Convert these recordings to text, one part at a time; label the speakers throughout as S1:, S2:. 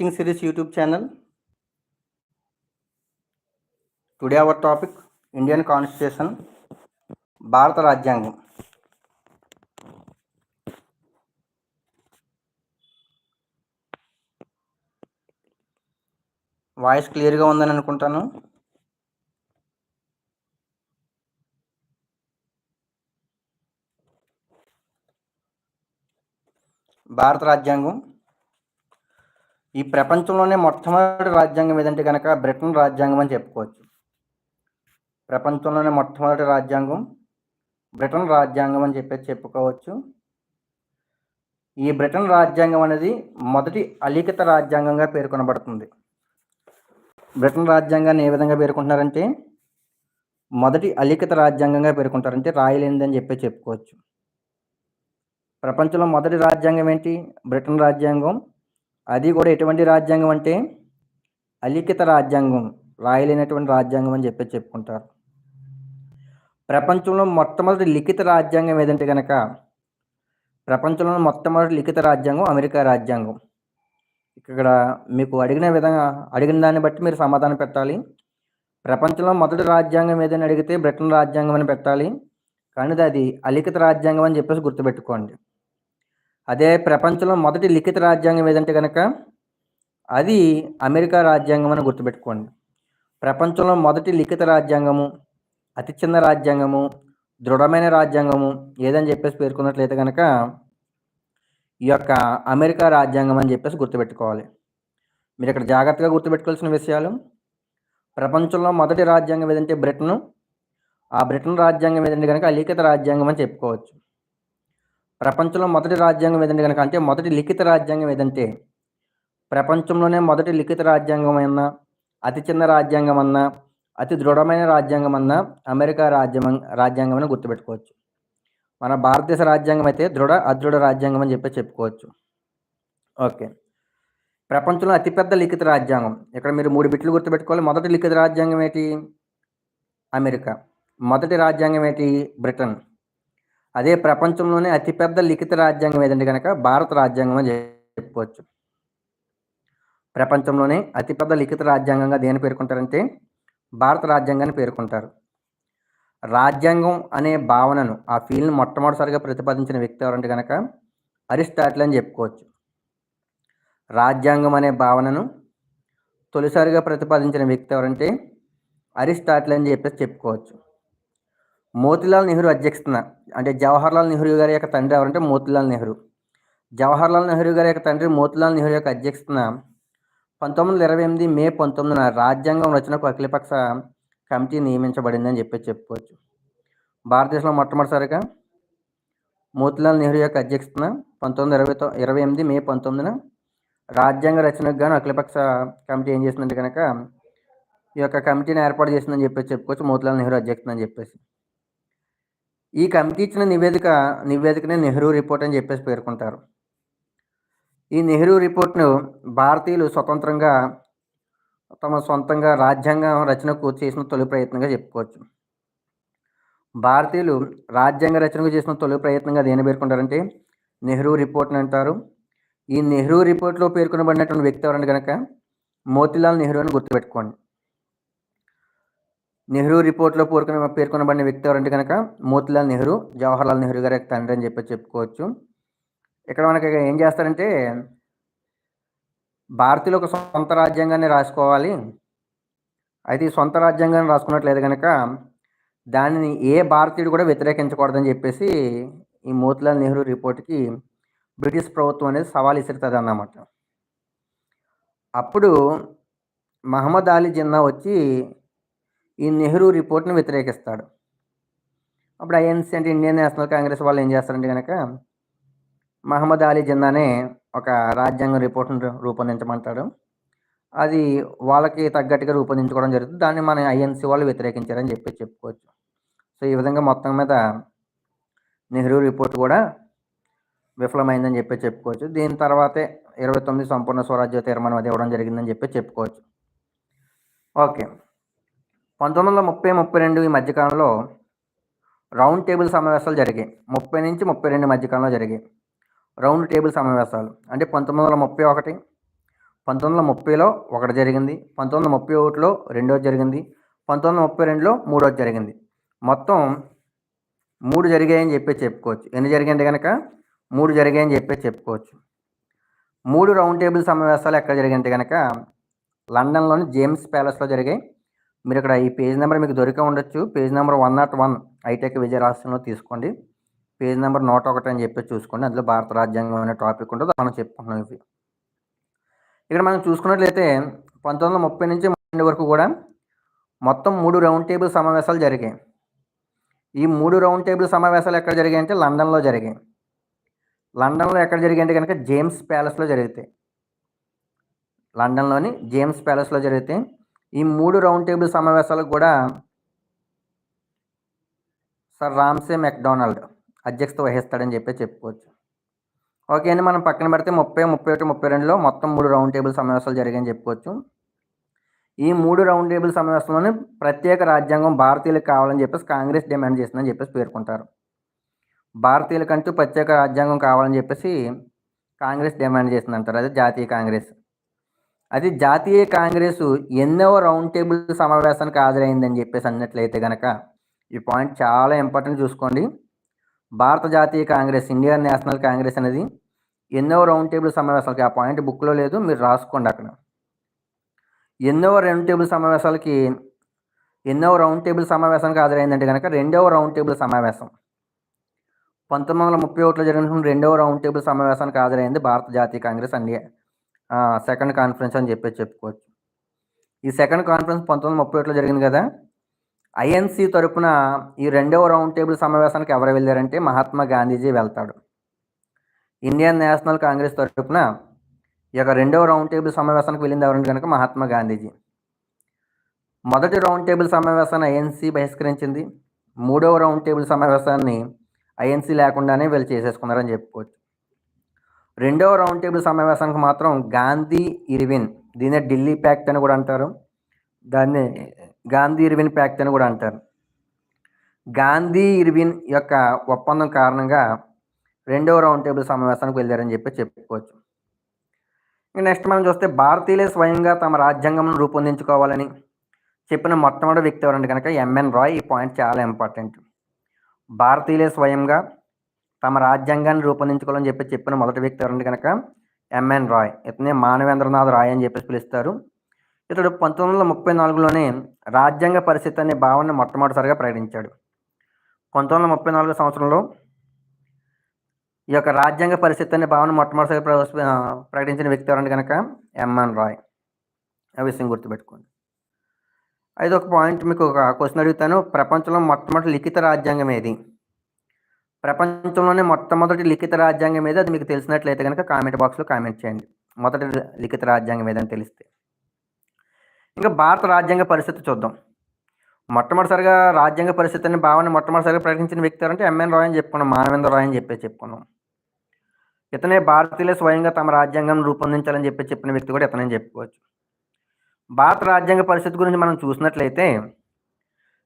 S1: teaching series YouTube channel. Today our topic Indian Constitution, భారత రాజ్యాంగం voice క్లియర్గా ఉందని అనుకుంటాను భారత రాజ్యాంగం ఈ ప్రపంచంలోనే మొట్టమొదటి రాజ్యాంగం ఏదంటే కనుక బ్రిటన్ రాజ్యాంగం అని చెప్పుకోవచ్చు. ప్రపంచంలోనే మొట్టమొదటి రాజ్యాంగం బ్రిటన్ రాజ్యాంగం అని చెప్పేసి చెప్పుకోవచ్చు. ఈ బ్రిటన్ రాజ్యాంగం అనేది మొదటి అలిఖిత రాజ్యాంగంగా పేర్కొనబడుతుంది. బ్రిటన్ రాజ్యాంగాన్ని ఏ విధంగా పేర్కొంటున్నారంటే మొదటి అలిఖిత రాజ్యాంగంగా పేర్కొంటారంటే రాయలేనిదని చెప్పి చెప్పుకోవచ్చు. ప్రపంచంలో మొదటి రాజ్యాంగం ఏంటి? బ్రిటన్ రాజ్యాంగం అది కూడా ఎటువంటి రాజ్యాంగం అంటే అలిఖిత రాజ్యాంగం రాయలేనటువంటి రాజ్యాంగం అని చెప్పి చెప్పుకుంటారు. ప్రపంచంలో మొట్టమొదటి లిఖిత రాజ్యాంగం ఏదంటే కనుక ప్రపంచంలో మొట్టమొదటి లిఖిత రాజ్యాంగం అమెరికా రాజ్యాంగం. ఇక్కడ మీకు అడిగిన విధంగా అడిగిన దాన్ని బట్టి మీరు సమాధానం పెట్టాలి. ప్రపంచంలో మొదటి రాజ్యాంగం ఏదైనా అడిగితే బ్రిటన్ రాజ్యాంగం అని పెట్టాలి. కానీ అది అలిఖిత రాజ్యాంగం అని చెప్పేసి గుర్తుపెట్టుకోండి. అదే ప్రపంచంలో మొదటి లిఖిత రాజ్యాంగం ఏదంటే కనుక అది అమెరికా రాజ్యాంగం అని గుర్తుపెట్టుకోండి. ప్రపంచంలో మొదటి లిఖిత రాజ్యాంగము అతి చిన్న రాజ్యాంగము దృఢమైన రాజ్యాంగము ఏదని చెప్పేసి పేర్కొన్నట్లయితే కనుక ఈ యొక్క అమెరికా రాజ్యాంగం అని చెప్పేసి గుర్తుపెట్టుకోవాలి. మీరు ఇక్కడ జాగ్రత్తగా గుర్తుపెట్టుకోవాల్సిన విషయాలు ప్రపంచంలో మొదటి రాజ్యాంగం ఏదంటే బ్రిటన్ ఆ బ్రిటన్ రాజ్యాంగం ఏదంటే కనుక అలిఖిత రాజ్యాంగం అని చెప్పుకోవచ్చు. ప్రపంచంలో మొదటి రాజ్యాంగం ఏదంటే కనుక అంటే మొదటి లిఖిత రాజ్యాంగం ఏదంటే ప్రపంచంలోనే మొదటి లిఖిత రాజ్యాంగం అన్నా అతి చిన్న రాజ్యాంగం అన్నా అతి దృఢమైన రాజ్యాంగం అన్నా అమెరికా రాజ్యం రాజ్యాంగం అని గుర్తుపెట్టుకోవచ్చు. మన భారతదేశ రాజ్యాంగం అయితే దృఢ అదృఢ రాజ్యాంగం అని చెప్పి చెప్పుకోవచ్చు. ఓకే. ప్రపంచంలో అతిపెద్ద లిఖిత రాజ్యాంగం. ఇక్కడ మీరు మూడు బిట్లు గుర్తుపెట్టుకోవాలి. మొదటి లిఖిత రాజ్యాంగం ఏంటి? అమెరికా. మొదటి రాజ్యాంగం ఏంటి? బ్రిటన్. అదే ప్రపంచంలోనే అతిపెద్ద లిఖిత రాజ్యాంగం ఏదంటే కనుక భారత రాజ్యాంగం అని చెప్పుకోవచ్చు. ప్రపంచంలోనే అతిపెద్ద లిఖిత రాజ్యాంగంగా దేని పేర్కొంటారంటే భారత రాజ్యాంగాన్ని పేర్కొంటారు. రాజ్యాంగం అనే భావనను ఆ ఫీల్ని మొట్టమొదటిసారిగా ప్రతిపాదించిన వ్యక్తి ఎవరంటే కనుక అరిస్టాటిల్ అని చెప్పుకోవచ్చు. రాజ్యాంగం అనే భావనను తొలిసారిగా ప్రతిపాదించిన వ్యక్తి ఎవరంటే అరిస్టాటిల్ అని చెప్పేసి చెప్పుకోవచ్చు. మోతిలాల్ నెహ్రూ అధ్యక్షతన అంటే జవహర్లాల్ నెహ్రూ గారి యొక్క తండ్రి ఎవరంటే మోతిలాల్ నెహ్రూ. జవహర్లాల్ నెహ్రూ గారి యొక్క తండ్రి మోతిలాల్ నెహ్రూ యొక్క అధ్యక్షతన పంతొమ్మిది వందల ఇరవై ఎనిమిది మే పంతొమ్మిదిన రాజ్యాంగం రచనకు అఖిలపక్ష కమిటీ నియమించబడిందని చెప్పి చెప్పుకోవచ్చు. భారతదేశంలో మొట్టమొదటిసారిగా మోతిలాల్ నెహ్రూ యొక్క అధ్యక్షతన పంతొమ్మిది ఇరవై ఇరవై ఎనిమిది మే పంతొమ్మిదిన రాజ్యాంగ రచనకు గాను అఖిలపక్ష కమిటీ ఏం చేసిందంటే కనుక ఈ యొక్క కమిటీని ఏర్పాటు చేసిందని చెప్పేసి చెప్పుకోవచ్చు మోతిలాల్ నెహ్రూ అధ్యక్షత అని చెప్పేసి. ఈ కమిటీ ఇచ్చిన నివేదిక నివేదికనే నెహ్రూ రిపోర్ట్ అని చెప్పేసి పేర్కొంటారు. ఈ నెహ్రూ రిపోర్ట్ను భారతీయులు స్వతంత్రంగా తమ సొంతంగా రాజ్యాంగం రచనకు చేసిన తొలి ప్రయత్నంగా చెప్పుకోవచ్చు. భారతీయులు రాజ్యాంగ రచనకు చేసిన తొలి ప్రయత్నంగా దేని పేర్కొంటారంటే నెహ్రూ రిపోర్ట్ని అంటారు. ఈ నెహ్రూ రిపోర్ట్లో పేర్కొనబడినటువంటి వ్యక్తి ఎవరంటే కనుక మోతిలాల్ నెహ్రూ అని గుర్తుపెట్టుకోండి. నెహ్రూ రిపోర్ట్లో పేర్కొన పేర్కొనబడిన వ్యక్తి ఎవరంటే కనుక మోతిలాల్ నెహ్రూ జవహర్లాల్ నెహ్రూ గారి తండ్రి అని చెప్పి చెప్పుకోవచ్చు. ఇక్కడ మనకి ఏం చేస్తారంటే భారతీయులు ఒక సొంత రాజ్యాంగాన్ని రాసుకోవాలి. అయితే ఈ సొంత రాజ్యాంగాన్ని రాసుకున్నట్లేదు కనుక దానిని ఏ భారతీయుడు కూడా వ్యతిరేకించకూడదని చెప్పేసి ఈ మోతిలాల్ నెహ్రూ రిపోర్ట్కి బ్రిటిష్ ప్రభుత్వం అనేది సవాల్ ఇసురుతుంది అన్నమాట. అప్పుడు మహమ్మద్ అలీ జిన్నా వచ్చి ఈ నెహ్రూ రిపోర్ట్ని వ్యతిరేకిస్తాడు. అప్పుడు ఐఎన్సీ అంటే ఇండియన్ నేషనల్ కాంగ్రెస్ వాళ్ళు ఏం చేస్తారంటే కనుక మహమ్మద్ అలీ జిన్నానే ఒక రాజ్యాంగ రిపోర్ట్ను రూపొందించమంటాడు. అది వాళ్ళకి తగ్గట్టుగా రూపొందించుకోవడం జరుగుతుంది. దాన్ని మన ఐఎన్సీ వాళ్ళు వ్యతిరేకించారని చెప్పి చెప్పుకోవచ్చు. సో ఈ విధంగా మొత్తం మీద నెహ్రూ రిపోర్ట్ కూడా విఫలమైందని చెప్పి చెప్పుకోవచ్చు. దీని తర్వాతే ఇరవై తొమ్మిది సంపూర్ణ స్వరాజ్య తీర్మానం అది ఇవ్వడం జరిగిందని చెప్పి చెప్పుకోవచ్చు. ఓకే. పంతొమ్మిది వందల ముప్పై ముప్పై రెండు ఈ మధ్యకాలంలో రౌండ్ టేబుల్ సమావేశాలు జరిగాయి. ముప్పై నుంచి ముప్పై రెండు మధ్యకాలంలో జరిగాయి. రౌండ్ టేబుల్ సమావేశాలు. అంటే పంతొమ్మిది వందల ముప్పై ఒకటి పంతొమ్మిది వందల ముప్పైలో ఒకటి జరిగింది పంతొమ్మిది వందల ముప్పై ఒకటిలో రెండోది జరిగింది పంతొమ్మిది వందల ముప్పై రెండులో మూడోది జరిగింది. మొత్తం మూడు జరిగాయని చెప్పి చెప్పుకోవచ్చు. ఎన్ని జరిగాయంటే కనుక మూడు జరిగాయని చెప్పి చెప్పుకోవచ్చు. మూడు రౌండ్ టేబుల్ సమావేశాలు ఎక్కడ జరిగాయంటే కనుక లండన్లోని జేమ్స్ ప్యాలెస్లో జరిగాయి. మీరు ఇక్కడ ఈ పేజ్ నెంబర్ మీకు దొరికే ఉండొచ్చు. Page number one not one ఐటెక్ విజయ రాష్ట్రంలో తీసుకోండి. పేజ్ నెంబర్ నూట ఒకటి అని చెప్పి చూసుకోండి. అందులో భారత రాజ్యాంగం అనే టాపిక్ ఉంటుంది మనం చెప్పుకుంటున్నాం ఇవి. ఇక్కడ మనం చూసుకున్నట్లయితే పంతొమ్మిది వందల ముప్పై నుంచి రెండు వరకు కూడా మొత్తం మూడు రౌండ్ టేబుల్ సమావేశాలు జరిగాయి. ఈ మూడు రౌండ్ టేబుల్ సమావేశాలు ఎక్కడ జరిగాయి అంటే లండన్లో జరిగాయి. లండన్లో ఎక్కడ జరిగాయి అంటే కనుక జేమ్స్ ప్యాలెస్లో జరిగితే. లండన్లోని జేమ్స్ ప్యాలెస్లో జరిగితే ఈ మూడు రౌండ్ టేబుల్ సమావేశాలకు కూడా సార్ రామ్సే మెక్డొనాల్డ్ అధ్యక్షత వహిస్తాడని చెప్పి చెప్పుకోవచ్చు. ఓకే అండి మనం పక్కన పెడితే ముప్పై ముప్పై ఒకటి ముప్పై రెండులో మొత్తం మూడు రౌండ్ టేబుల్ సమావేశాలు జరిగాయని చెప్పుకోవచ్చు. ఈ మూడు రౌండ్ టేబుల్ సమావేశంలోనే ప్రత్యేక రాజ్యాంగం భారతీయులకు కావాలని చెప్పేసి కాంగ్రెస్ డిమాండ్ చేసిందని చెప్పేసి పేర్కొంటారు. భారతీయులకంటూ ప్రత్యేక రాజ్యాంగం కావాలని చెప్పేసి కాంగ్రెస్ డిమాండ్ చేసిందంటారు అదే జాతీయ కాంగ్రెస్. అది జాతీయ కాంగ్రెస్ ఎన్నో రౌండ్ టేబుల్ సమావేశానికి హాజరైందని చెప్పేసి అన్నట్లయితే కనుక ఈ పాయింట్ చాలా ఇంపార్టెంట్ చూసుకోండి. భారత జాతీయ కాంగ్రెస్ ఇండియన్ నేషనల్ కాంగ్రెస్ అనేది ఎన్నో రౌండ్ టేబుల్ సమావేశాలకి ఆ పాయింట్ బుక్లో లేదు మీరు రాసుకోండి అక్కడ. ఎన్నో రౌండ్ టేబుల్ సమావేశాలకి ఎన్నో రౌండ్ టేబుల్ సమావేశానికి హాజరైందంటే కనుక రెండవ రౌండ్ టేబుల్ సమావేశం. పంతొమ్మిది వందల ముప్పై ఒకటిలో జరిగిన రెండవ రౌండ్ టేబుల్ సమావేశానికి హాజరైంది భారత జాతీయ కాంగ్రెస్ అండి సెకండ్ కాన్ఫరెన్స్ అని చెప్పేసి చెప్పుకోవచ్చు. ఈ సెకండ్ కాన్ఫరెన్స్ పంతొమ్మిది వందల ముప్పై ఒకటిలో జరిగింది కదా? ఐఎన్సి తరపున ఈ రెండవ రౌండ్ టేబుల్ సమావేశానికి ఎవరు వెళ్ళారంటే మహాత్మా గాంధీజీ వెళ్తాడు. ఇండియన్ నేషనల్ కాంగ్రెస్ తరపున ఈ యొక్క రెండవ రౌండ్ టేబుల్ సమావేశానికి వెళ్ళింది ఎవరంటే కనుక మహాత్మా గాంధీజీ. మొదటి రౌండ్ టేబుల్ సమావేశాన్ని ఐఎన్సి బహిష్కరించింది. మూడవ రౌండ్ టేబుల్ సమావేశాన్ని ఐఎన్సీ లేకుండానే వీళ్ళు చేసేసుకున్నారని చెప్పుకోవచ్చు. రెండవ రౌండ్ టేబుల్ సమావేశానికి మాత్రం గాంధీ ఇర్విన్. దీనే ఢిల్లీ ప్యాక్ట్ అని కూడా అంటారు. దాన్ని గాంధీ ఇర్విన్ ప్యాక్ట్ అని కూడా అంటారు. గాంధీ ఇర్విన్ యొక్క ఒప్పందం కారణంగా రెండవ రౌండ్ టేబుల్ సమావేశానికి వెళ్ళారని చెప్పి చెప్పుకోవచ్చు. ఇంకా నెక్స్ట్ మనం చూస్తే భారతీయులే స్వయంగా తమ రాజ్యాంగం రూపొందించుకోవాలని చెప్పిన మొట్టమొదటి వ్యక్తి ఎవరంటే కనుక ఎంఎన్ రాయ్. ఈ పాయింట్ చాలా ఇంపార్టెంట్. భారతీయులే స్వయంగా తమ రాజ్యాంగాన్ని రూపొందించుకోవాలని చెప్పి చెప్పిన మొదటి వ్యక్తి ఎవరంటే కనుక? ఎంఎన్ రాయ్ ఇతనే మానవేంద్రనాథ్ రాయ్ అని చెప్పేసి పిలుస్తారు. ఇతడు పంతొమ్మిది వందల ముప్పై నాలుగులోనే రాజ్యాంగ పరిస్థితి అనే భావనను మొట్టమొదటిసారిగా ప్రకటించాడు. పంతొమ్మిది వందల ముప్పై నాలుగు సంవత్సరంలో ఈ యొక్క రాజ్యాంగ పరిస్థితి అనే భావన మొట్టమొదటిసారిగా ప్రకటించిన వ్యక్తి ఎవరంటే కనుక? ఎంఎన్ రాయ్ ఆ విషయం గుర్తుపెట్టుకోండి. అయితే ఒక పాయింట్ మీకు ఒక క్వశ్చన్ అడుగుతాను. ప్రపంచంలో మొట్టమొదటి లిఖిత రాజ్యాంగం ఏది? ప్రపంచంలోనే మొట్టమొదటి లిఖిత రాజ్యాంగం ఏది? అది మీకు తెలిసినట్లయితే కనుక కామెంట్ బాక్స్లో కామెంట్ చేయండి. మొదటి లిఖిత రాజ్యాంగం ఏదని తెలిస్తే. ఇంకా భారత రాజ్యాంగ పరిస్థితి చూద్దాం. మొట్టమొదటిసారిగా రాజ్యాంగ పరిస్థితిని భావన మొట్టమొదటిసారిగా ప్రకటించిన వ్యక్తి అంటే ఎంఎన్ రాయ్ అని చెప్పుకున్నాం. మానవేంద్ర రాయ్ అని చెప్పి చెప్పుకున్నాం. ఇతనే భారతీయులే స్వయంగా తమ రాజ్యాంగం రూపొందించాలని చెప్పి చెప్పిన వ్యక్తి కూడా ఇతనే చెప్పుకోవచ్చు. భారత రాజ్యాంగ పరిస్థితి గురించి మనం చూసినట్లయితే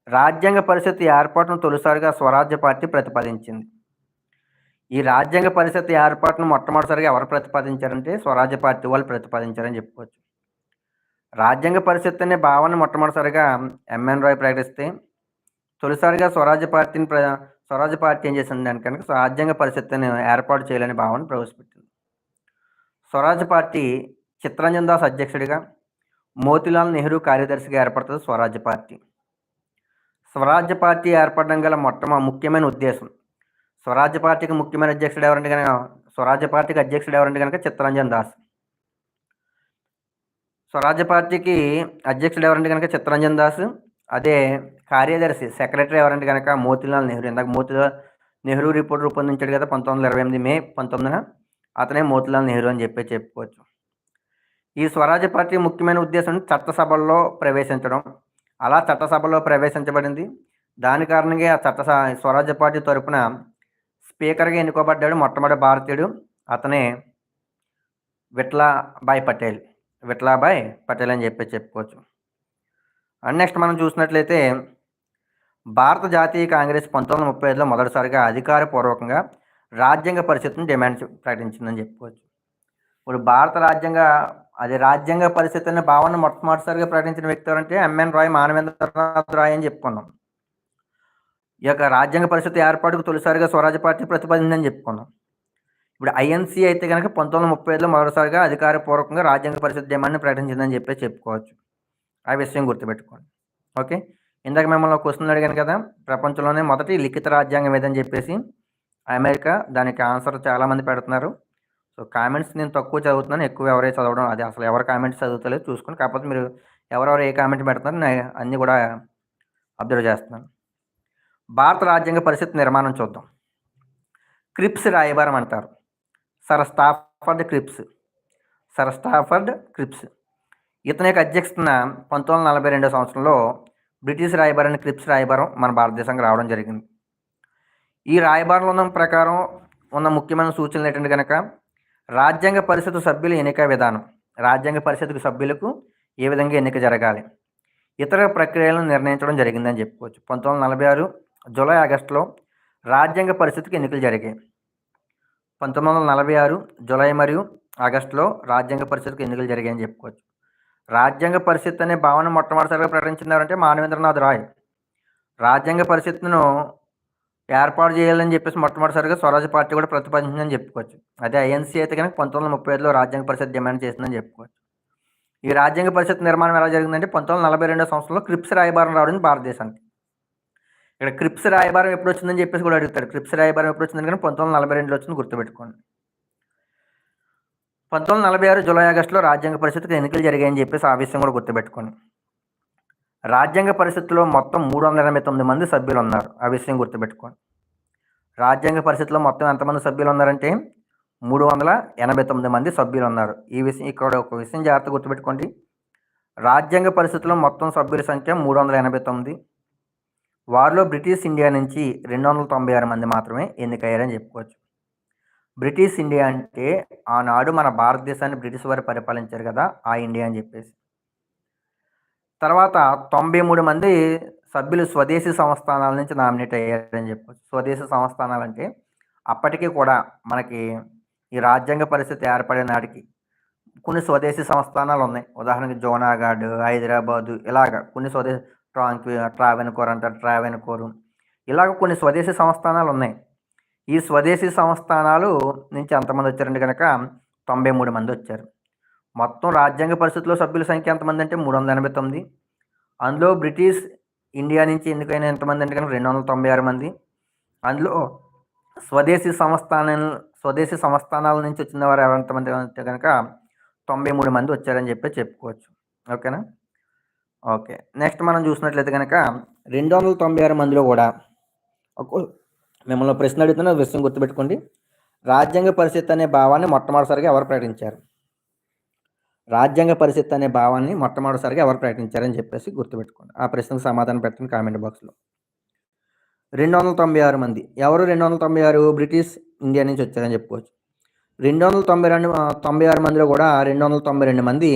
S1: రాజ్యాంగ పరిషత్ ఏర్పాటును తొలిసారిగా స్వరాజ్య పార్టీ ప్రతిపాదించింది. ఈ రాజ్యాంగ పరిషత్ ఏర్పాటును మొట్టమొదటిసారిగా ఎవరు ప్రతిపాదించారంటే స్వరాజ్య పార్టీ వాళ్ళు ప్రతిపాదించారని చెప్పుకోవచ్చు. రాజ్యాంగ పరిషత్ అనే భావాన్ని మొట్టమొదటిసారిగా ఎంఎన్ రాయ్ ప్రకటిస్తే తొలిసారిగా స్వరాజ్య పార్టీని ప్ర స్వరాజ్య పార్టీ ఏం చేసింది కనుక రాజ్యాంగ పరిషత్తుని ఏర్పాటు చేయాలని భావన ప్రవేశపెట్టింది. స్వరాజ్య పార్టీ చిత్తరంజన్ దాస్ అధ్యక్షుడిగా మోతిలాల్ నెహ్రూ కార్యదర్శిగా ఏర్పడుతుంది స్వరాజ్య పార్టీ. స్వరాజ్య పార్టీ ఏర్పడడం గల మొట్టమ ముఖ్యమైన ఉద్దేశం. స్వరాజ్య పార్టీకి ముఖ్యమైన అధ్యక్షుడు ఎవరంటే కనుక స్వరాజ్య పార్టీకి అధ్యక్షుడు ఎవరంటే కనుక చిత్తరంజన్ దాస్. స్వరాజ్య పార్టీకి అధ్యక్షుడు ఎవరంటే కనుక చిత్తరంజన్ దాస్. అదే కార్యదర్శి సెక్రటరీ ఎవరంటే కనుక మోతిలాల్ నెహ్రూ. ఇందాక మోతిలాల్ నెహ్రూ రిపోర్ట్ రూపొందించాడు కదా పంతొమ్మిది వందల ఇరవై ఎనిమిది మే పంతొమ్మిదిన. అతనే మోతిలాల్ నెహ్రూ అని చెప్పి చెప్పుకోవచ్చు. ఈ స్వరాజ్య పార్టీ ముఖ్యమైన ఉద్దేశం చట్టసభల్లో ప్రవేశించడం. అలా చట్టసభలో ప్రవేశించబడింది. దాని కారణంగా ఆ చట్ట స్వరాజ్య పార్టీ తరపున స్పీకర్గా ఎన్నుకోబడ్డాడు మొట్టమొదటి భారతీయుడు అతనే విట్లాబాయ్ పటేల్. విట్లాబాయ్ పటేల్ అని చెప్పి చెప్పుకోవచ్చు. అండ్ నెక్స్ట్ మనం చూసినట్లయితే భారత జాతీయ కాంగ్రెస్ పంతొమ్మిది వందల ముప్పై ఐదులో మొదటిసారిగా అధికారపూర్వకంగా రాజ్యాంగ పరిస్థితిని డిమాండ్ ప్రకటించిందని చెప్పుకోవచ్చు. ఇప్పుడు భారత రాజ్యాంగ అది రాజ్యాంగ పరిస్థితి అనే భావన మొట్టమొదటిసారిగా ప్రకటించిన వ్యక్తి ఎవరంటే ఎంఎన్ రాయ్ మానవేంద్రనాథ్ రాయ్ అని చెప్పుకున్నాం. ఈ యొక్క రాజ్యాంగ పరిస్థితి ఏర్పాటుకు తొలిసారిగా స్వరాజ్య పార్టీ ప్రతిపాదిందని చెప్పుకున్నాం. ఇప్పుడు ఐఎన్సీ అయితే కనుక పంతొమ్మిది వందల ముప్పై ఐదులో మొదటిసారిగా అధికారపూర్వకంగా రాజ్యాంగ పరిస్థితి డిమాండ్ని ప్రకటించిందని చెప్పి చెప్పుకోవచ్చు. ఆ విషయం గుర్తుపెట్టుకోండి. ఓకే? ఇందాక మిమ్మల్ని క్వశ్చన్ అడిగాను కదా ప్రపంచంలోనే మొదటి లిఖిత రాజ్యాంగం ఏదని చెప్పేసి అమెరికా దానికి ఆన్సర్ చాలామంది పెడుతున్నారు. సో కామెంట్స్ నేను తక్కువ చదువుతున్నాను. ఎక్కువ ఎవరే చదవడం అది అసలు ఎవరు కామెంట్స్ చదువుతలేదు చూసుకుని. కాకపోతే మీరు ఎవరెవరు ఏ కామెంట్ పెడుతున్నారు నేను అన్నీ కూడా అబ్జర్వ్ చేస్తున్నాను. భారత రాజ్యాంగ పరిస్థితి నిర్మాణం చూద్దాం. క్రిప్స్ రాయబారం అంటారు. Sir Stafford Cripps. Sir Stafford Cripps. ఇతని యొక్క అధ్యక్షతన పంతొమ్మిది వందల నలభై రెండో సంవత్సరంలో బ్రిటిష్ రాయబారాన్ని క్రిప్స్ రాయబారం మన భారతదేశానికి రావడం జరిగింది. ఈ రాయబారంలో ఉన్న ప్రకారం ఉన్న ముఖ్యమైన సూచనలు ఏంటంటే కనుక రాజ్యాంగ పరిషత్ సభ్యుల ఎన్నిక విధానం. రాజ్యాంగ పరిషత్కు సభ్యులకు ఏ విధంగా ఎన్నిక జరగాలి? ఇతర ప్రక్రియలను నిర్ణయించడం జరిగిందని చెప్పుకోవచ్చు. పంతొమ్మిది వందల నలభై ఆరు జూలై ఆగస్టులో రాజ్యాంగ పరిషత్కి ఎన్నికలు జరిగాయి. పంతొమ్మిది వందల నలభై ఆరు జూలై మరియు ఆగస్టులో రాజ్యాంగ పరిషత్కి ఎన్నికలు జరిగాయని చెప్పుకోవచ్చు. రాజ్యాంగ పరిషత్ అనే భావన మొట్టమొదటిసారిగా ప్రకటించినారంటే మానవేంద్రనాథ్ రాయ్. రాజ్యాంగ పరిషత్ను ఏర్పాటు చేయాలని చెప్పేసి మొట్టమొదటిసారిగా స్వరాజ్య పార్టీ కూడా ప్రతిపాదించిందని చెప్పుకోవచ్చు. అదే ఐఎన్సీ అయితే కనుక పంతొమ్మిది వందల ముప్పై ఐదులో రాజ్యాంగ పరిషత్ డిమాండ్ చేసిందని చెప్పుకోవచ్చు. ఈ రాజ్యాంగ పరిషత్ నిర్మాణం ఎలా జరిగిందంటే పంతొమ్మిది వందల నలభై రెండో సంవత్సరంలో క్రిప్స్ రాయబారం రావడం భారతదేశానికి. ఇక్కడ క్రిప్స్ రాయబారం ఎప్పుడు వచ్చిందని చెప్పేసి కూడా అడుగుతారు. క్రిప్స్ రాయబారం ఎప్పుడు వచ్చిందని కానీ పంతొమ్మిది వందల నలభై రెండులో వచ్చింది గుర్తుపెట్టుకోండి. పంతొమ్మిది వందల నలభై ఆరు జూలై ఆగస్టులో రాజ్యాంగ పరిషత్కి ఎన్నికలు జరిగాయని చెప్పేసి ఆ విషయం కూడా గుర్తుపెట్టుకోండి. రాజ్యాంగ పరిషత్తులో మొత్తం మూడు వందల ఎనభై తొమ్మిది మంది సభ్యులు ఉన్నారు ఆ విషయం గుర్తుపెట్టుకోండి. రాజ్యాంగ పరిషత్తులో మొత్తం ఎంతమంది సభ్యులు ఉన్నారంటే మూడు వందల ఎనభై తొమ్మిది మంది సభ్యులు ఉన్నారు ఈ విషయం ఇక్కడ ఒక విషయం జాగ్రత్త గుర్తుపెట్టుకోండి. రాజ్యాంగ పరిస్థితుల్లో మొత్తం సభ్యుల సంఖ్య మూడు వందల ఎనభై తొమ్మిది. వారిలో బ్రిటిష్ ఇండియా నుంచి రెండు వందల తొంభై ఆరు మంది మాత్రమే ఎన్నికయ్యారని చెప్పుకోవచ్చు. బ్రిటిష్ ఇండియా అంటే ఆనాడు మన భారతదేశాన్ని బ్రిటిష్ వారు పరిపాలించారు కదా ఆ ఇండియా అని చెప్పేసి. తర్వాత తొంభై మూడు మంది సభ్యులు స్వదేశీ సంస్థానాల నుంచి నామినేట్ అయ్యారని చెప్పొచ్చు. స్వదేశీ సంస్థానాలు అంటే అప్పటికీ కూడా మనకి ఈ రాజ్యాంగ పరిస్థితి ఏర్పడే నాటికి కొన్ని స్వదేశీ సంస్థానాలు ఉన్నాయి. ఉదాహరణకి జోనాగాడ్ హైదరాబాదు ఇలాగ కొన్ని స్వదేశీ ట్రాంక్ ట్రావెన్కోర్ అంటారు ట్రావెన్కోర్. ఇలాగ కొన్ని స్వదేశీ సంస్థానాలు ఉన్నాయి. ఈ స్వదేశీ సంస్థానాలు నుంచి ఎంతమంది వచ్చారంటే కనుక తొంభై మూడు మంది వచ్చారు. మొత్తం రాజ్యాంగ పరిస్థితుల్లో సభ్యుల సంఖ్య ఎంతమంది అంటే మూడు వందల ఎనభై తొమ్మిది. అందులో బ్రిటిష్ ఇండియా నుంచి ఎందుకైనా ఎంతమంది అంటే కనుక రెండు వందల తొంభై ఆరు మంది. అందులో స్వదేశీ సంస్థాన స్వదేశీ సంస్థానాల నుంచి వచ్చిన వారు ఎంతమంది అంటే కనుక తొంభై మూడు మంది వచ్చారని చెప్పి చెప్పుకోవచ్చు. ఓకేనా? ఓకే. నెక్స్ట్ మనం చూసినట్లయితే కనుక రెండు వందల తొంభై ఆరు మందిలో కూడా మిమ్మల్ని ప్రశ్న అడుగుతున్న విషయం గుర్తుపెట్టుకోండి. రాజ్యాంగ పరిస్థితి అనే భావాన్ని మొట్టమొదటిసారిగా ఎవరు ప్రకటించారు? రాజ్యాంగ పరిస్థితి అనే భావాన్ని మొట్టమొదటిసారిగా ఎవరు ప్రకటించారని చెప్పేసి గుర్తుపెట్టుకోండి. ఆ ప్రశ్నకు సమాధానం పెట్టండి కామెంట్ బాక్స్లో. రెండు వందల తొంభై ఆరు మంది. ఎవరు రెండు వందల తొంభై ఆరు బ్రిటిష్ ఇండియా నుంచి వచ్చారని చెప్పుకోవచ్చు. రెండు వందల తొంభై రెండు తొంభై ఆరు మందిలో కూడా రెండు వందల తొంభై రెండు మంది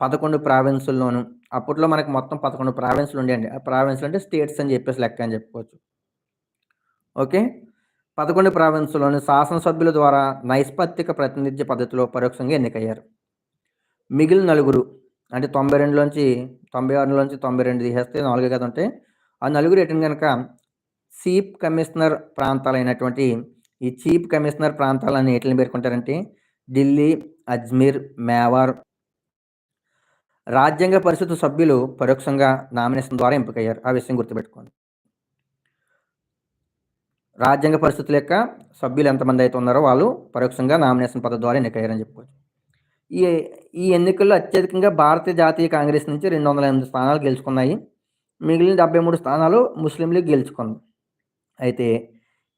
S1: పదకొండు ప్రావిన్సుల్లోను అప్పట్లో మనకి మొత్తం పదకొండు ప్రావిన్సులు ఉండేయండి. ఆ ప్రావిన్సులు అంటే స్టేట్స్ అని చెప్పేసి లెక్క అని చెప్పుకోవచ్చు. ఓకే? పదకొండు ప్రావిన్సులోని శాసనసభ్యుల ద్వారా నైష్పత్తిక ప్రాతినిధ్య పద్ధతిలో పరోక్షంగా ఎన్నికయ్యారు. మిగిలిన నలుగురు అంటే తొంభై రెండులోంచి తొంభై ఆరులోంచి తొంభై రెండు తీసేస్తే నాలుగే కదా ఉంటే ఆ నలుగురు ఎటు కనుక చీఫ్ కమిషనర్ ప్రాంతాలైనటువంటి ఈ చీఫ్ కమిషనర్ ప్రాంతాలని ఎట్లని పేర్కొంటారంటే ఢిల్లీ అజ్మీర్ మేవార్ రాజ్యాంగ పరిషత్ సభ్యులు పరోక్షంగా నామినేషన్ ద్వారా ఎంపికయ్యారు. ఆ విషయం గుర్తుపెట్టుకోండి. రాజ్యాంగ పరిస్థితుల యొక్క సభ్యులు ఎంతమంది అయితే ఉన్నారో వాళ్ళు పరోక్షంగా నామినేషన్ పద్ధతి ద్వారా ఎన్నికయ్యారని చెప్పుకోవచ్చు. ఈ ఈ ఎన్నికల్లో అత్యధికంగా భారతీయ జాతీయ కాంగ్రెస్ నుంచి రెండు వందల ఎనిమిది స్థానాలు గెలుచుకున్నాయి. మిగిలిన డెబ్బై మూడు స్థానాలు ముస్లిం లీగ్ గెలుచుకుంది. అయితే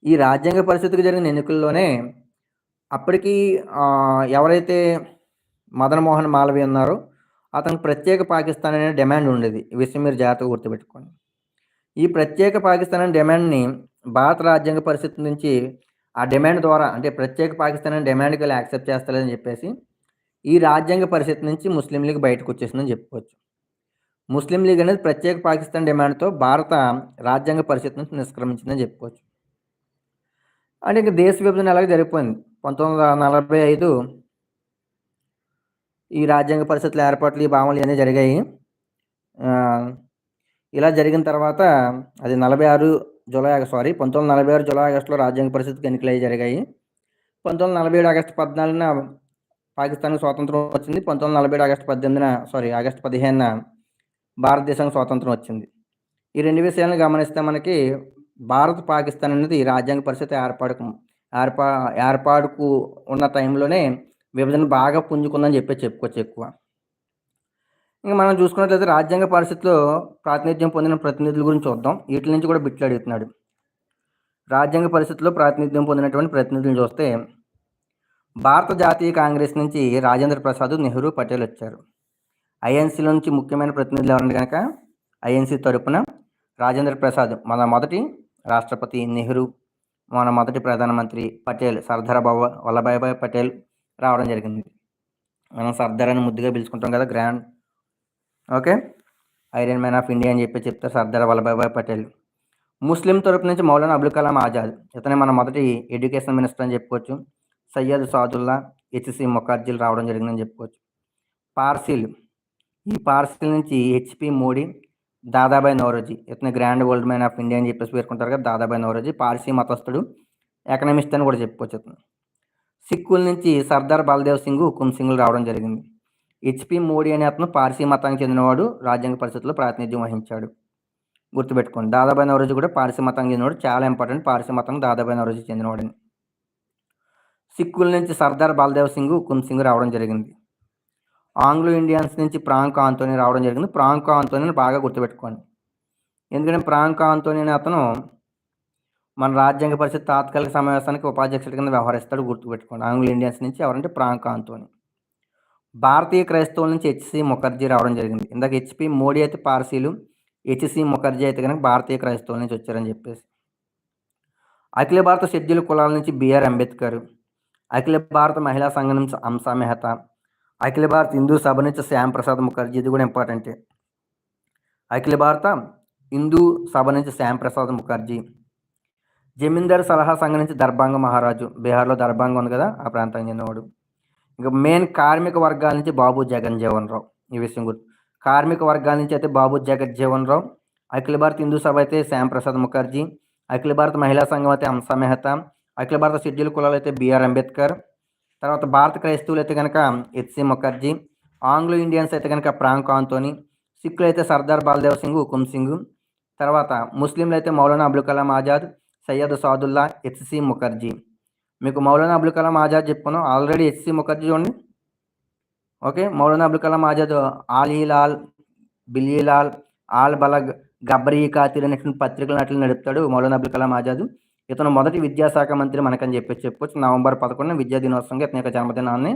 S1: ఈ రాజ్యాంగ పరిస్థితికి జరిగిన ఎన్నికల్లోనే అప్పటికి ఎవరైతే మదన్ మోహన్ మాలవీ ఉన్నారో అతనికి ప్రత్యేక పాకిస్తాన్ అనే డిమాండ్ ఉండేది. ఈ విషయం మీరు జాగ్రత్తగా గుర్తుపెట్టుకోండి. ఈ ప్రత్యేక పాకిస్తాన్ అనే డిమాండ్ని భారత రాజ్యాంగ పరిస్థితి నుంచి ఆ డిమాండ్ ద్వారా అంటే ప్రత్యేక పాకిస్తాన్ అనే డిమాండ్కి యాక్సెప్ట్ చేస్తలేదని చెప్పేసి ఈ రాజ్యాంగ పరిస్థితి నుంచి ముస్లిం లీగ్ బయటకు వచ్చేసిందని చెప్పుకోవచ్చు. ముస్లిం లీగ్ అనేది ప్రత్యేక పాకిస్తాన్ డిమాండ్తో భారత రాజ్యాంగ పరిస్థితి నుంచి నిష్క్రమించిందని చెప్పుకోవచ్చు. అంటే ఇంకా దేశ విభజన ఎలాగ జరిగిపోయింది? పంతొమ్మిది వందల నలభై ఐదు ఈ రాజ్యాంగ పరిస్థితుల ఏర్పాట్లు ఈ భావనలు ఇవన్నీ జరిగాయి. ఇలా జరిగిన తర్వాత అది నలభై ఆరు జూలై సారీ పంతొమ్మిది నలభై ఆరు జూలై ఆగస్టులో రాజ్యాంగ పరిస్థితికి ఎన్నికలు అయ్యి జరిగాయి. పంతొమ్మిది నలభై ఏడు ఆగస్టు పద్నాలుగున పాకిస్తాన్ స్వాతంత్రం వచ్చింది. పంతొమ్మిది నలభై ఏడు ఆగస్టు పద్దెనిమిదిన సారీ ఆగస్టు పదిహేనున భారతదేశానికి స్వాతంత్రం వచ్చింది. ఈ రెండు విషయాలను గమనిస్తే మనకి భారత్ పాకిస్తాన్ అనేది రాజ్యాంగ పరిస్థితి ఏర్పాటుకు ఏర్పా ఏర్పాటుకు ఉన్న టైంలోనే విభజన బాగా పుంజుకుందని చెప్పి చెప్పుకోవచ్చు ఎక్కువ. ఇంకా మనం చూసుకున్నట్లయితే రాజ్యాంగ పరిస్థితిలో ప్రాతినిధ్యం పొందిన ప్రతినిధుల గురించి చూద్దాం. వీటి నుంచి కూడా బిట్లు అడుగుతున్నాడు. రాజ్యాంగ పరిస్థితిలో ప్రాతినిధ్యం పొందినటువంటి ప్రతినిధులను చూస్తే భారత జాతీయ కాంగ్రెస్ నుంచి రాజేంద్ర ప్రసాద్ నెహ్రూ పటేల్ వచ్చారు. ఐఎన్సీలో నుంచి ముఖ్యమైన ప్రతినిధులు ఎవరండి కనుక ఐఎన్సీ తరపున రాజేంద్ర ప్రసాద్ మన మొదటి రాష్ట్రపతి నెహ్రూ మన మొదటి ప్రధానమంత్రి పటేల్ సర్దార్ బాబా వల్లభాయ్ పటేల్ రావడం జరిగింది. మనం సర్దార్ అని ముద్దుగా పిలుచుకుంటాం కదా grand. Okay? Iron man of India అని చెప్పి చెప్తారు సర్దార్ వల్లభాయ్ పటేల్. ముస్లిం తరపు నుంచి మౌలానా అబుల్ కలాం ఆజాద్. ఇతనే మన మొదటి ఎడ్యుకేషన్ మినిస్టర్ అని చెప్పుకోవచ్చు. సయ్యద్ సాదుల్లా హెచ్సి ముఖర్జీలు రావడం జరిగిందని చెప్పుకోవచ్చు. పార్సిల్. ఈ పార్సిల్ నుంచి హెచ్పి మోడీ దాదాబాయ్ నవరోజీ ఇతని grand old man of India అని చెప్పేసి పేర్కొంటారు కదా దాదాబాయ్ నవరోజీ పార్సీ మతస్థుడు ఎకనమిస్ట్ అని కూడా చెప్పుకోవచ్చు అతను. సిక్కుల నుంచి సర్దార్ బల్దేవ్ సింగ్ హుకుమ్ రావడం జరిగింది. హెచ్పి మోడీ అనే అతను పార్సీ మతానికి చెందినవాడు రాజ్యాంగ పరిస్థితుల్లో ప్రాతినిధ్యం వహించాడు. గుర్తుపెట్టుకోండి దాదాబాయ్ నవరోజీ కూడా పార్సీ మతానికి చెందినవాడు చాలా ఇంపార్టెంట్ పార్సీ మతానికి దాదాబాయ్ నవరోజీ చెందినవాడని. సిక్కుల నుంచి సర్దార్ బలదేవ్ సింగ్ హుకుమ్ సింగ్ రావడం జరిగింది. ఆంగ్లో ఇండియన్స్ నుంచి ప్రాంక్ ఆంతోని రావడం జరిగింది. ప్రాంక్ ఆంతోని బాగా గుర్తుపెట్టుకోండి. ఎందుకంటే ప్రాంక్ ఆంతోని అతను మన రాజ్యాంగ పరిషత్ తాత్కాలిక సమావేశానికి ఉపాధ్యక్షుడి కింద వ్యవహరిస్తాడు గుర్తుపెట్టుకోండి. ఆంగ్లో ఇండియన్స్ నుంచి ఎవరంటే ప్రాంక్ ఆంతోని. భారతీయ క్రైస్తవుల నుంచి హెచ్సి ముఖర్జీ రావడం జరిగింది. ఇందాక హెచ్పి మోడీ అయితే పార్సీలు హెచ్సి ముఖర్జీ అయితే కనుక భారతీయ క్రైస్తవుల నుంచి వచ్చారని చెప్పేసి. అఖిల భారత షెడ్యూల్ కులాల నుంచి బిఆర్ అంబేద్కర్ అఖిల భారత మహిళా సంఘం నుంచి అంశా మెహతా. అఖిల భారత హిందూ సభ నుంచి శ్యామ్ ప్రసాద్ ముఖర్జీ ఇది కూడా ఇంపార్టెంటే. అఖిల భారత హిందూ సభ నుంచి శ్యామ్ ప్రసాద్ ముఖర్జీ. జమీందార్ సలహా సంఘం నుంచి దర్భాంగ మహారాజు. బీహార్లో దర్భాంగ ఉంది కదా ఆ ప్రాంతానికి చెందినవాడు ఇంకా మెయిన్ కార్మిక వర్గాల నుంచి బాబు జగన్ జీవన్ రావు ఈ విషయం గుర్తు. కార్మిక వర్గాల నుంచి అయితే బాబు జగజ్జీవన్ రావు. అఖిల భారత హిందూ సభ అయితే శ్యామ్ ప్రసాద్ ముఖర్జీ. అఖిల భారత మహిళా సంఘం అయితే హంసా మెహతా. అఖిల భారత షెడ్యూల్ కులాలు అయితే బిఆర్ అంబేద్కర్. తర్వాత భారత క్రైస్తవులు అయితే కనుక హెచ్సి ముఖర్జీ ఆంగ్లో ఇండియన్స్ అయితే కనుక ప్రాంక్ ఆంతోని సిక్కులు అయితే సర్దార్ బాల్దేవ్ సింగ్ హుకుమ్ సింగ్. తర్వాత ముస్లింలు అయితే మౌలానా అబుల్ కలాం ఆజాద్ సయ్యద్ సాదుల్లా హెచ్సి ముఖర్జీ. మీకు మౌలానా అబుల్ కలాం ఆజాద్ చెప్పుకున్నాం. ఆల్రెడీ హెచ్సి ముఖర్జీ చూడండి. ఓకే మౌలానా అబుల్ కలాం ఆజాద్ ఆలీలాల్ బిలీలాల్ ఆల్ బలగ్ గబ్బరీ ఖాతిర్ అనేటువంటి పత్రికలు నటులు నడుపుతాడు మౌలానా అబుల్ కలాం ఆజాద్. ఇతను మొదటి విద్యాశాఖ మంత్రి మనకని చెప్పి చెప్పొచ్చు నవంబర్ పదకొండున విద్యా దినోత్సవంగా ఇతని యొక్క జన్మదినాన్ని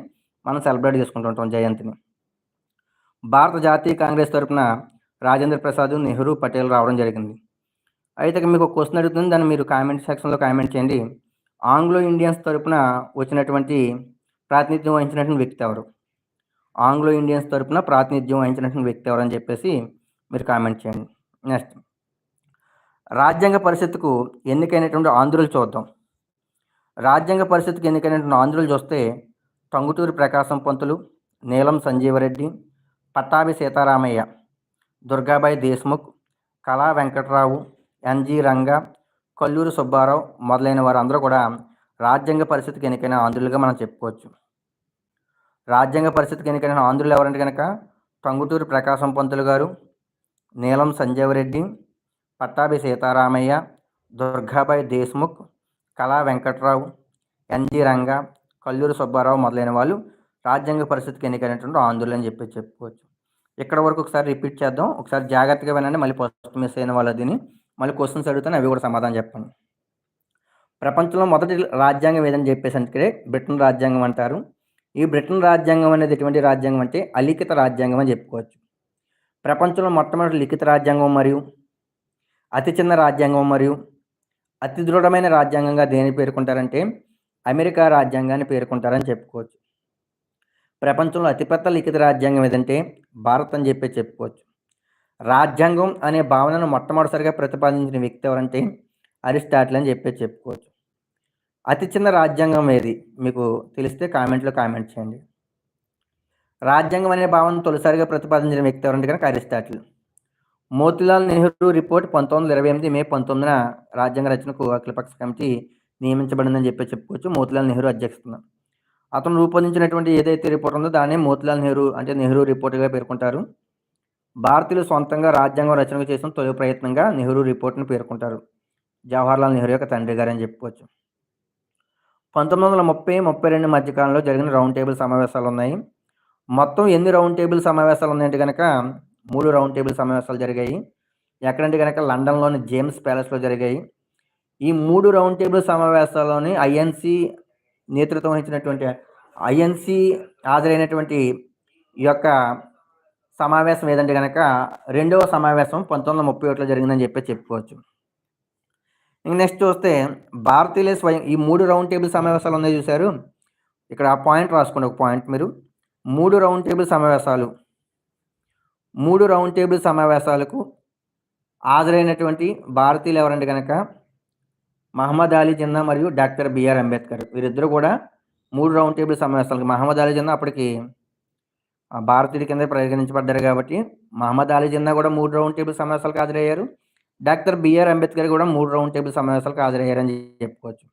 S1: మనం సెలబ్రేట్ చేసుకుంటుంటాం జయంతిని. భారత జాతీయ కాంగ్రెస్ తరఫున రాజేంద్ర ప్రసాద్ నెహ్రూ పటేల్ రావడం జరిగింది. అయితే మీకు ఒక క్వశ్చన్ అడుగుతుంది. దాన్ని మీరు కామెంట్ సెక్షన్లో కామెంట్ చేయండి. ఆంగ్లో ఇండియన్స్ తరఫున వచ్చినటువంటి ప్రాతినిధ్యం వహించినటువంటి వ్యక్తి ఎవరు? ఆంగ్లో ఇండియన్స్ తరఫున ప్రాతినిధ్యం వహించినటువంటి వ్యక్తి ఎవరు అని చెప్పేసి మీరు కామెంట్ చేయండి. నెక్స్ట్. రాజ్యాంగ పరిషత్తుకు ఎన్నికైనటువంటి ఆంధ్రులు చూద్దాం. రాజ్యాంగ పరిషత్కు ఎన్నికైనటువంటి ఆంధ్రులు చూస్తే టంగుటూరి ప్రకాశం పంతులు నీలం సంజీవరెడ్డి పట్టాభి సీతారామయ్య దుర్గాబాయి దేశ్ముఖ్ కళా వెంకట్రావు ఎన్జి రంగ కల్లూరు సుబ్బారావు మొదలైన వారందరూ కూడా రాజ్యాంగ పరిస్థితికి ఎన్నికైన ఆంధ్రులుగా మనం చెప్పుకోవచ్చు. రాజ్యాంగ పరిస్థితికి ఎన్నికైన ఆంధ్రులు ఎవరంటే కనుక టంగుటూరి ప్రకాశం పంతులు గారు నీలం సంజీవరెడ్డి పట్టాభి సీతారామయ్య దుర్గాబాయి దేశ్ముఖ్ కళా వెంకట్రావు ఎన్జి రంగ కల్లూరు సుబ్బారావు మొదలైన వాళ్ళు రాజ్యాంగ పరిస్థితికి ఎన్నికైనటువంటి ఆందోళన అని చెప్పి చెప్పుకోవచ్చు. ఇక్కడ వరకు ఒకసారి రిపీట్ చేద్దాం. ఒకసారి జాగ్రత్తగా వినండి. మళ్ళీ ఫస్ట్ మిస్ అయిన వాళ్ళు దీన్ని. మళ్ళీ క్వశ్చన్స్ అడుగుతాను. అవి కూడా సమాధానం చెప్పండి. ప్రపంచంలో మొదటి రాజ్యాంగం ఏదని చెప్పేసి అంటే బ్రిటన్ రాజ్యాంగం అంటారు. ఈ బ్రిటన్ రాజ్యాంగం అనేది ఎటువంటి రాజ్యాంగం అంటే అలిఖిత రాజ్యాంగం అని చెప్పుకోవచ్చు. ప్రపంచంలో మొట్టమొదటి లిఖిత రాజ్యాంగం మరియు అతి చిన్న రాజ్యాంగం మరియు అతి దృఢమైన రాజ్యాంగంగా దేని పేర్కొంటారంటే అమెరికా రాజ్యాంగాన్ని పేర్కొంటారని చెప్పుకోవచ్చు. ప్రపంచంలో అతిపెద్ద లిఖిత రాజ్యాంగం ఏదంటే భారత్ అని చెప్పి చెప్పుకోవచ్చు. రాజ్యాంగం అనే భావనను మొట్టమొదటిసారిగా ప్రతిపాదించిన వ్యక్తి ఎవరంటే అరిస్టాటిల్ అని చెప్పి చెప్పుకోవచ్చు. అతి చిన్న రాజ్యాంగం ఏది? మీకు తెలిస్తే కామెంట్లో కామెంట్ చేయండి. రాజ్యాంగం అనే భావన తొలిసారిగా ప్రతిపాదించిన వ్యక్తి ఎవరంటే కనుక అరిస్టాటిల్. మోతిలాల్ నెహ్రూ రిపోర్ట్ పంతొమ్మిది వందల ఇరవై ఎనిమిది మే పంతొమ్మిదిన రాజ్యాంగ రచనకు అఖిలపక్ష కమిటీ నియమించబడిందని చెప్పి చెప్పుకోవచ్చు. మోతిలాల్ నెహ్రూ అధ్యక్షతన. అతను రూపొందించినటువంటి ఏదైతే రిపోర్ట్ ఉందో దాన్ని మోతిలాల్ నెహ్రూ అంటే నెహ్రూ రిపోర్ట్గా పేర్కొంటారు. భారతీయులు సొంతంగా రాజ్యాంగం రచనకు చేసిన తొలి ప్రయత్నంగా నెహ్రూ రిపోర్ట్ను పేర్కొంటారు. జవహర్లాల్ నెహ్రూ యొక్క తండ్రి గారు అని చెప్పుకోవచ్చు. పంతొమ్మిది వందల ముప్పై ముప్పై రెండు మధ్యకాలంలో జరిగిన రౌండ్ టేబుల్ సమావేశాలు ఉన్నాయి. మొత్తం ఎన్ని రౌండ్ టేబుల్ సమావేశాలు ఉన్నాయంటే కనుక మూడు రౌండ్ టేబుల్ సమావేశాలు జరిగాయి. ఎక్కడంటే కనుక లండన్లోని జేమ్స్ ప్యాలెస్లో జరిగాయి. ఈ మూడు రౌండ్ టేబుల్ సమావేశాల్లోని ఐఎన్సి నేతృత్వం వహించినటువంటి ఐఎన్సి హాజరైనటువంటి ఈ యొక్క సమావేశం ఏదంటే కనుక రెండవ సమావేశం పంతొమ్మిది వందల ముప్పై ఒకటిలో జరిగిందని చెప్పి చెప్పుకోవచ్చు. ఇంక నెక్స్ట్ చూస్తే భారతీయులే స్వయం ఈ మూడు రౌండ్ టేబుల్ సమావేశాలు ఉన్నాయి చూశారు. ఇక్కడ ఆ పాయింట్ రాసుకోండి ఒక పాయింట్ మీరు. మూడు రౌండ్ టేబుల్ సమావేశాలు మూడు రౌండ్ టేబుల్ సమావేశాలకు హాజరైనటువంటి భారతీయులు ఎవరంటే కనుక మహమ్మద్ అలీ జిన్నా మరియు డాక్టర్ బిఆర్ అంబేద్కర్. వీరిద్దరూ కూడా మూడు రౌండ్ టేబుల్ సమావేశాలకు మహమ్మద్ అలీ జిన్నా అప్పటికి భారతీయుడి కింద పరిగణించబడ్డారు కాబట్టి మహమ్మద్ అలీ జిన్నా కూడా మూడు రౌండ్ టేబుల్ సమావేశాలకు హాజరయ్యారు. డాక్టర్ బిఆర్ అంబేద్కర్ కూడా మూడు రౌండ్ టేబుల్ సమావేశాలకు హాజరయ్యారని చెప్పుకోవచ్చు.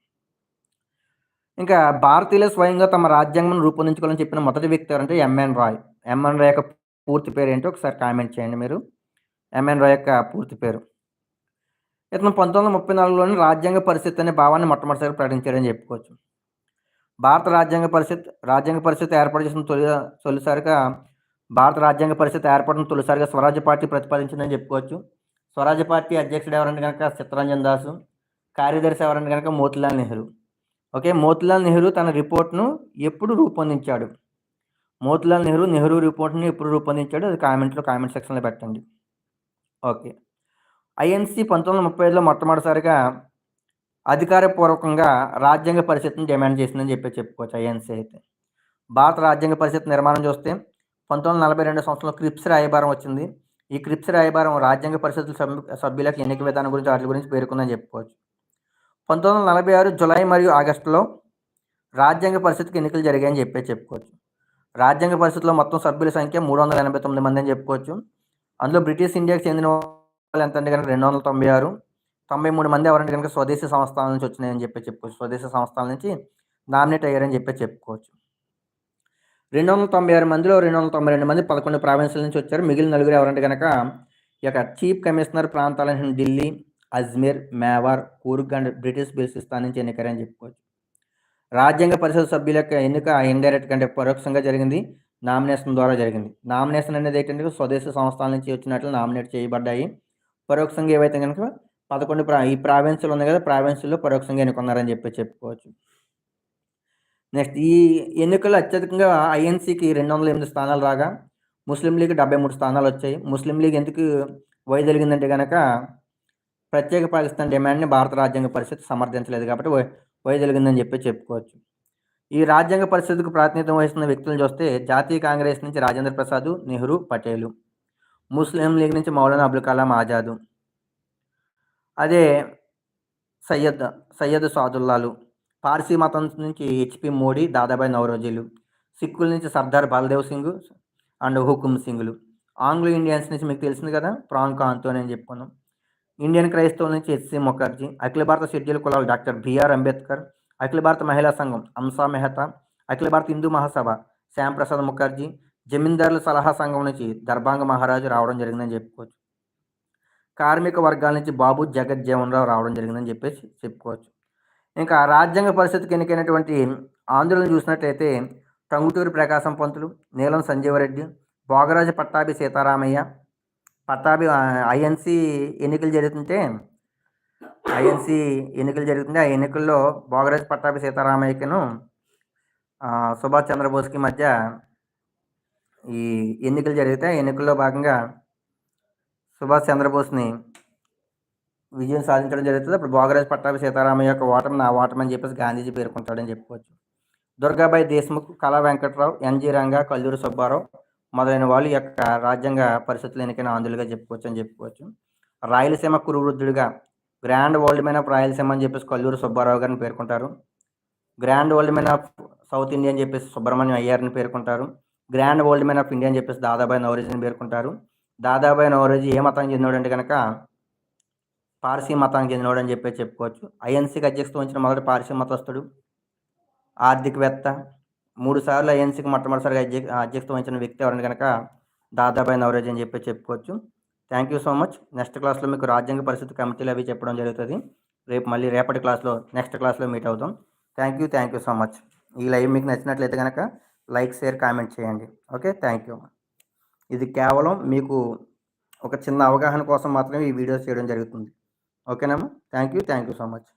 S1: ఇంకా భారతీయులు స్వయంగా తమ రాజ్యాంగం రూపొందించుకోవాలని చెప్పిన మొదటి వ్యక్తి ఎవరంటే ఎంఎన్ రాయ్. ఎంఎన్ రాయ్ యొక్క పూర్తి పేరు ఏంటో ఒకసారి కామెంట్ చేయండి మీరు. ఎంఎన్ రాయ్ యొక్క పూర్తి పేరు. ఇతను పంతొమ్మిది వందల ముప్పై నాలుగులోని రాజ్యాంగ పరిస్థితి అనే భావాన్ని మొట్టమొదటిసారి ప్రకటించారని చెప్పుకోవచ్చు. భారత రాజ్యాంగ పరిస్థితి రాజ్యాంగ పరిస్థితి ఏర్పాటు చేసిన తొలి తొలిసారిగా భారత రాజ్యాంగ పరిస్థితి ఏర్పడిన తొలిసారిగా స్వరాజ్య పార్టీ ప్రతిపాదించిందని చెప్పుకోవచ్చు. స్వరాజ్య పార్టీ అధ్యక్షుడు ఎవరంటే కనుక చిత్తరంజన్ దాసు కార్యదర్శి ఎవరంటే కనుక మోతిలాల్ నెహ్రూ. ఓకే మోతిలాల్ నెహ్రూ తన రిపోర్ట్ను ఎప్పుడు రూపొందించాడు? మోతిలాల్ నెహ్రూ నెహ్రూ రిపోర్ట్ని ఎప్పుడు రూపొందించాడు అది కామెంట్లో కామెంట్ సెక్షన్లో పెట్టండి. ఓకే. ఐఎన్సి పంతొమ్మిది వందల ముప్పై ఐదులో మొట్టమొదటిసారిగా అధికారపూర్వకంగా రాజ్యాంగ పరిషత్ని డిమాండ్ చేసిందని చెప్పి చెప్పుకోవచ్చు ఐఎన్సీ అయితే. భారత రాజ్యాంగ పరిషత్ నిర్మాణం చూస్తే పంతొమ్మిది వందల నలభై రెండు సంవత్సరంలో క్రిప్స్ రాయబారం వచ్చింది. ఈ క్రిప్స్ రాయబారం రాజ్యాంగ పరిషత్ సభ్యులకు ఎన్నిక విధానం గురించి వాటి గురించి పేర్కొందని చెప్పుకోవచ్చు. పంతొమ్మిది వందల నలభై ఆరు జులై మరియు ఆగస్టులో రాజ్యాంగ పరిషత్కి ఎన్నికలు జరిగాయని చెప్పే చెప్పుకోవచ్చు. రాజ్యాంగ పరిస్థితుల్లో మొత్తం సభ్యుల సంఖ్య మూడు వందల ఎనభై తొమ్మిది మంది అని చెప్పుకోవచ్చు. అందులో బ్రిటిష్ ఇండియాకి చెందిన వాళ్ళు ఎంత అంటే కనుక రెండు వందల తొంభై ఆరు. తొంభై మూడు మంది ఎవరంటే కనుక స్వదేశీ సంస్థల నుంచి వచ్చినాయని చెప్పి చెప్పుకోవచ్చు. స్వదేశీ సంస్థల నుంచి నామినేట్ అయ్యారని చెప్పి చెప్పుకోవచ్చు. రెండు వందల తొంభై ఆరు మందిలో రెండు వందల తొంభై రెండు మంది పదకొండు ప్రావిన్సుల నుంచి వచ్చారు. మిగిలిన నలుగురు ఎవరంటే కనుక ఈ యొక్క చీఫ్ కమిషనర్ ప్రాంతాలైన ఢిల్లీ అజ్మీర్ మేవార్ కూర్గ్ అండ్ బ్రిటిష్ బెల్సిస్తాన్ నుంచి ఎన్నికారని చెప్పుకోవచ్చు. రాజ్యాంగ పరిషత్ సభ్యుల యొక్క ఎన్నిక ఇండైరెక్ట్ కంటే పరోక్షంగా జరిగింది. నామినేషన్ ద్వారా జరిగింది. నామినేషన్ అనేది ఏంటంటే స్వదేశీ సంస్థల నుంచి వచ్చినట్లు నామినేట్ చేయబడ్డాయి. పరోక్షంగా ఏవైతే కనుక పదకొండు ప్రా ఈ ప్రావిన్సులు ఉన్నాయి కదా ప్రావిన్సుల్లో పరోక్షంగా ఎన్నుకున్నారని చెప్పి చెప్పుకోవచ్చు. నెక్స్ట్ ఈ ఎన్నికల్లో అత్యధికంగా ఐఎన్సీకి రెండు వందల ఎనిమిది స్థానాలు రాగా ముస్లిం లీగ్ డెబ్బై మూడు స్థానాలు వచ్చాయి. ముస్లిం లీగ్ ఎందుకు వైదొలిగిందంటే కనుక ప్రత్యేక పాకిస్తాన్ డిమాండ్ని భారత రాజ్యాంగ పరిస్థితి సమర్థించలేదు కాబట్టి వైదొలిగిందని చెప్పి చెప్పుకోవచ్చు. ఈ రాజ్యాంగ పరిస్థితికి ప్రాతినిధ్యం వహిస్తున్న వ్యక్తులను చూస్తే జాతీయ కాంగ్రెస్ నుంచి రాజేంద్ర ప్రసాద్ నెహ్రూ పటేలు. ముస్లిం లీగ్ నుంచి మౌలానా అబుల్ కలాం ఆజాదు. అదే సయ్యద్ సయ్యద్ సాదుల్లాలు. పార్సీ మతం నుంచి హెచ్పి మోడీ దాదాబాయి నవరోజీలు. సిక్కుల నుంచి సర్దార్ బలదేవ్ సింగ్ అండ్ హుకుమ్ సింగ్లు. ఆంగ్లో ఇండియన్స్ నుంచి మీకు తెలిసింది కదా ప్రాన్ కాంతో అని చెప్పుకున్నాం. ఇండియన్ క్రైస్తవుల నుంచి హెచ్సి ముఖర్జీ అఖిల భారత షెడ్యూల్ కులాలు డాక్టర్ బిఆర్ అంబేద్కర్ అఖిల భారత మహిళా సంఘం అంసా మెహతా అఖిల భారత హిందూ మహాసభ శ్యాంప్రసాద్ ముఖర్జీ జమీందారుల సలహా సంఘం నుంచి దర్భాంగ మహారాజు రావడం జరిగిందని చెప్పుకోవచ్చు. కార్మిక వర్గాల నుంచి బాబు జగజ్జీవన్ రావు రావడం జరిగిందని చెప్పేసి చెప్పుకోవచ్చు. ఇంకా రాజ్యాంగ పరిస్థితికి ఎన్నికైనటువంటి ఆందోళన చూసినట్లయితే టంగుటూరి ప్రకాశం పంతులు నీలం సంజీవరెడ్డి భోగరాజు పట్టాభి సీతారామయ్య పట్టాభి ఐఎన్సి ఎన్నికలు జరుగుతుంటే ఐఎన్సి ఎన్నికలు జరుగుతుంటే ఆ ఎన్నికల్లో భోగరాజ్ పట్టాభి సీతారామయ్యకును సుభాష్ చంద్రబోస్కి మధ్య ఈ ఎన్నికలు జరిగితే ఎన్నికల్లో భాగంగా సుభాష్ చంద్రబోస్ని విజయం సాధించడం జరుగుతుంది. అప్పుడు భోగరాజ్ పట్టాభి సీతారామయ్య యొక్క ఓటమి నా ఓటమి అని చెప్పేసి గాంధీజీ పేర్కొంటాడని చెప్పుకోవచ్చు. దుర్గాబాయి దేశ్ముఖ్ కళా వెంకట్రావు ఎన్జి రంగా కల్లూరు సుబ్బారావు మొదలైన వాళ్ళు యొక్క రాజ్యాంగ పరిస్థితులు ఎన్నికైన ఆందోళనగా చెప్పుకోవచ్చు అని చెప్పుకోవచ్చు. Rayalaseema కురువృద్ధుడిగా grand world man of Rayalaseema అని చెప్పేసి కల్లూరు సుబ్బారావు గారిని పేర్కొంటారు. Grand world man of south India అని చెప్పేసి సుబ్రహ్మణ్యం అయ్యారని పేర్కొంటారు. Grand old man of India అని చెప్పేసి దాదాబాయి నవరోజీని పేర్కొంటారు. దాదాబాయి నవరోజీ ఏ మతానికి చెందినవాడు అంటే కనుక పార్సీ మతానికి చెందినోడు అని చెప్పి చెప్పుకోవచ్చు. ఐఎన్సీకి అధ్యక్షత వచ్చిన మొదటి పార్సీ మతస్థుడు ఆర్థికవేత్త మూడు సార్లు ఐఎన్సీకి మొట్టమొదటిసారిగా అధ్యక్షత వహించిన వ్యక్తి ఎవరని కనుక దాదాబాయి నవరేజ్ అని చెప్పి చెప్పుకోవచ్చు. Thank you so much next క్లాస్లో మీకు రాజ్యాంగ పరిస్థితి కమిటీలు అవి చెప్పడం జరుగుతుంది. రేపు మళ్ళీ రేపటి క్లాస్లో నెక్స్ట్ క్లాస్లో మీట్ అవుతాం. Thank you thank you so much ఈ లైవ్ మీకు నచ్చినట్లయితే కనుక లైక్ షేర్ కామెంట్ చేయండి. ఓకే థ్యాంక్ యూ ఇది కేవలం మీకు ఒక చిన్న అవగాహన కోసం మాత్రమే ఈ వీడియోస్ చేయడం జరుగుతుంది. ఓకేనమ్మా thank you thank you so much